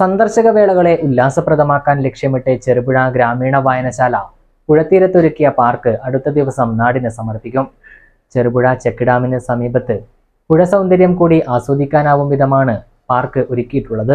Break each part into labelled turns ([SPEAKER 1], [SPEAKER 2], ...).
[SPEAKER 1] സന്ദർശക വേളകളെ ഉല്ലാസപ്രദമാക്കാൻ ലക്ഷ്യമിട്ട് ചെറുപുഴ ഗ്രാമീണ വായനശാല പുഴത്തീരത്തൊരുക്കിയ പാർക്ക് അടുത്ത ദിവസം നാടിന് സമർപ്പിക്കും. ചെറുപുഴ ചെക്ക് ഡാമിന് സമീപത്ത് പുഴ സൗന്ദര്യം കൂടി ആസ്വദിക്കാനാവും വിധമാണ് പാർക്ക് ഒരുക്കിയിട്ടുള്ളത്.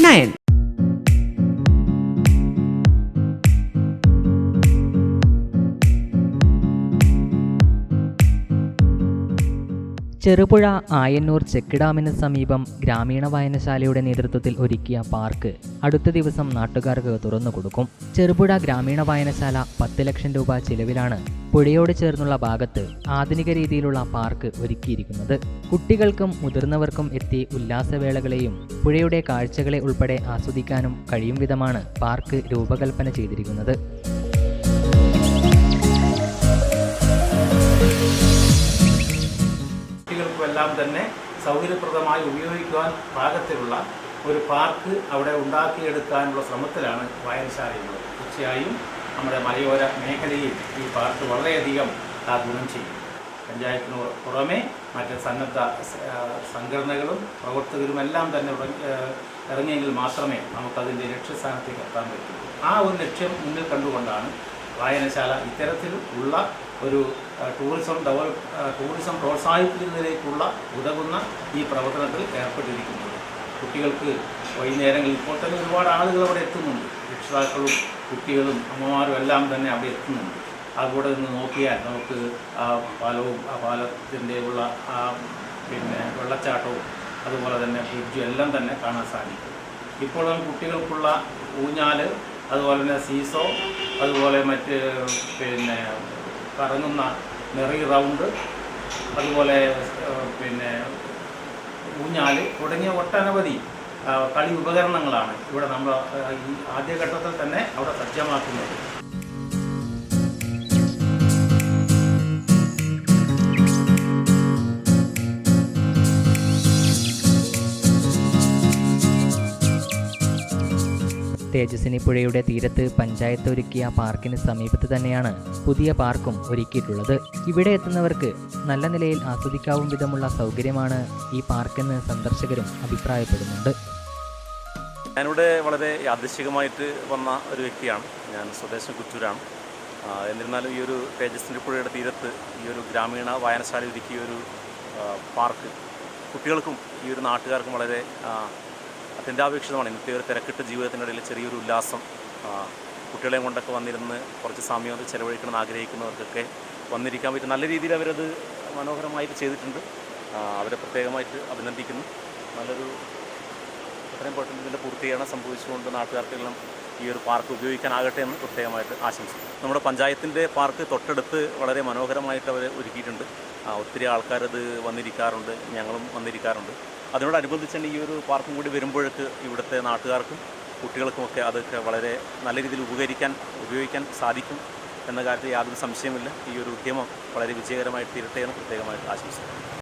[SPEAKER 2] nine
[SPEAKER 1] Cherupuzha Ayannur check ഡാമിന് സമീപം ഗ്രാമീണ വായനശാലയുടെ നേതൃത്വത്തിൽ ഒരുക്കിയ പാർക്ക് അടുത്ത ദിവസം നാട്ടുകാർക്ക് തുറന്നു കൊടുക്കും. ചെറുപുഴ ഗ്രാമീണ വായനശാല പത്ത് ലക്ഷം രൂപ ചിലവിലാണ് പുഴയോട് ചേർന്നുള്ള ഭാഗത്ത് ആധുനിക രീതിയിലുള്ള പാർക്ക് ഒരുക്കിയിരിക്കുന്നത്. കുട്ടികൾക്കും മുതിർന്നവർക്കും എത്തി ഉല്ലാസവേളകളെയും പുഴയുടെ കാഴ്ചകളെ ഉൾപ്പെടെ ആസ്വദിക്കാനും കഴിയും വിധമാണ് പാർക്ക് രൂപകൽപ്പന ചെയ്തിരിക്കുന്നത്.
[SPEAKER 3] കുട്ടികൾക്കുമെല്ലാം തന്നെ സൗകര്യപ്രദമായി ഉപയോഗിക്കുവാൻ പാകത്തിലുള്ള ഒരു പാർക്ക് അവിടെ ഉണ്ടാക്കിയെടുക്കാനുള്ള ശ്രമത്തിലാണ് വായനശാലയുള്ളത് തീർച്ചയായും നമ്മുടെ മലയോര മേഖലയിൽ ഈ പാർക്ക് വളരെയധികം ഗുണം ചെയ്യും. പഞ്ചായത്തിന് പുറമെ മറ്റ് സന്നദ്ധ സംഘടനകളും പ്രവർത്തകരുമെല്ലാം തന്നെ ഇറങ്ങിയെങ്കിൽ മാത്രമേ നമുക്കതിന്റെ ലക്ഷ്യസ്ഥാനത്തേക്ക് എത്താൻ പറ്റൂ. ആ ഒരു ലക്ഷ്യം മുന്നിൽ കണ്ടുകൊണ്ടാണ് വായനശാല ഇത്തരത്തിൽ ഉള്ള ഒരു ടൂറിസം ഡെവലപ്പ് ടൂറിസം പ്രോത്സാഹിപ്പിക്കുന്നതിലേക്കുള്ള ഉതകുന്ന ഈ പ്രവർത്തനത്തിൽ ഏർപ്പെട്ടിരിക്കുന്നത്. കുട്ടികൾക്ക് വൈകുന്നേരങ്ങളിൽ ഇപ്പോൾ തന്നെ ഒരുപാട് ആളുകൾ അവിടെ എത്തുന്നുണ്ട്. രക്ഷിതാക്കളും കുട്ടികളും അമ്മമാരും എല്ലാം തന്നെ അവിടെ എത്തുന്നുണ്ട്. അതുകൂടെ നിന്ന് നോക്കിയാൽ നമുക്ക് ആ പാലവും ആ പാലത്തിന്റെ ഉള്ള ആ പിന്നെ വെള്ളച്ചാട്ടവും അതുപോലെ തന്നെ ബ്രിഡ്ജും എല്ലാം തന്നെ കാണാൻ സാധിക്കും. ഇപ്പോൾ കുട്ടികൾക്കുള്ള ഊഞ്ഞാൽ അതുപോലെ തന്നെ സീസോ അതുപോലെ മറ്റ് പിന്നെ കറങ്ങുന്ന നെറി റൗണ്ട് അതുപോലെ പിന്നെ ഊഞ്ഞാൽ തുടങ്ങിയ ഒട്ടനവധി കളി ഉപകരണങ്ങളാണ് ഇവിടെ നമ്മൾ ഈ ആദ്യഘട്ടത്തിൽ തന്നെ അവിടെ സജ്ജമാക്കുന്നത്.
[SPEAKER 1] തേജസ്വിനി പുഴയുടെ തീരത്ത് പഞ്ചായത്ത് ഒരുക്കിയ പാർക്കിന് സമീപത്ത് തന്നെയാണ് പുതിയ പാർക്കും ഒരുക്കിയിട്ടുള്ളത്. ഇവിടെ എത്തുന്നവർക്ക് നല്ല നിലയിൽ ആസ്വദിക്കാവും വിധമുള്ള സൗകര്യമാണ് ഈ പാർക്കെന്ന് സന്ദർശകരും അഭിപ്രായപ്പെടുന്നുണ്ട്.
[SPEAKER 4] ഞാനിവിടെ വളരെ യാദൃശികമായിട്ട് വന്ന ഒരു വ്യക്തിയാണ്. ഞാൻ സ്വദേശം കുറ്റൂരാണ്. എന്നിരുന്നാലും ഈ ഒരു തേജസ്വിനി പുഴയുടെ തീരത്ത് ഈ ഒരു ഗ്രാമീണ വായനശാല ഒരുക്കിയ ഒരു പാർക്ക് കുട്ടികൾക്കും ഈ ഒരു നാട്ടുകാർക്കും വളരെ അത്യന്താപേക്ഷിതമാണ്. ഇന്നത്തെ ഒരു തിരക്കിട്ട ജീവിതത്തിനിടയിൽ ചെറിയൊരു ഉല്ലാസം കുട്ടികളെ കൊണ്ടൊക്കെ വന്നിരുന്ന് കുറച്ച് സമയം അത് ചിലവഴിക്കണമെന്ന് ആഗ്രഹിക്കുന്നവർക്കൊക്കെ വന്നിരിക്കാൻ പറ്റും. നല്ല രീതിയിൽ അവരത് മനോഹരമായിട്ട് ചെയ്തിട്ടുണ്ട്. അവരെ പ്രത്യേകമായിട്ട് അഭിനന്ദിക്കുന്നു. നല്ലൊരു എത്രയും പെട്ടെന്ന് ഇതിന്റെ പൂർത്തീകരണം സംഭവിച്ചുകൊണ്ട് നാട്ടുകാർക്കെല്ലാം ഈ ഒരു പാർക്ക് ഉപയോഗിക്കാനാകട്ടെ എന്ന് പ്രത്യേകമായിട്ട് ആശംസിക്കുന്നു. നമ്മുടെ പഞ്ചായത്തിന്റെ പാർക്ക് തൊട്ടടുത്ത് വളരെ മനോഹരമായിട്ട് അവർ ഒരുക്കിയിട്ടുണ്ട്. ഒത്തിരി ആൾക്കാരത് വന്നിരിക്കാറുണ്ട്. ഞങ്ങളും വന്നിരിക്കാറുണ്ട്. അതിനോടനുബന്ധിച്ച് തന്നെ ഈ ഒരു പാർക്കും കൂടി വരുമ്പോഴേക്ക് ഇവിടുത്തെ നാട്ടുകാർക്കും കുട്ടികൾക്കുമൊക്കെ അതൊക്കെ വളരെ നല്ല രീതിയിൽ ഉപകരിക്കാൻ ഉപയോഗിക്കാൻ സാധിക്കും എന്ന കാര്യത്തിൽ യാതൊരു സംശയമില്ല ഈ ഒരു ഉദ്യമം വളരെ വിജയകരമായി തീരട്ടെ എന്ന് പ്രത്യേകമായിട്ട് ആശംസിക്കുന്നു.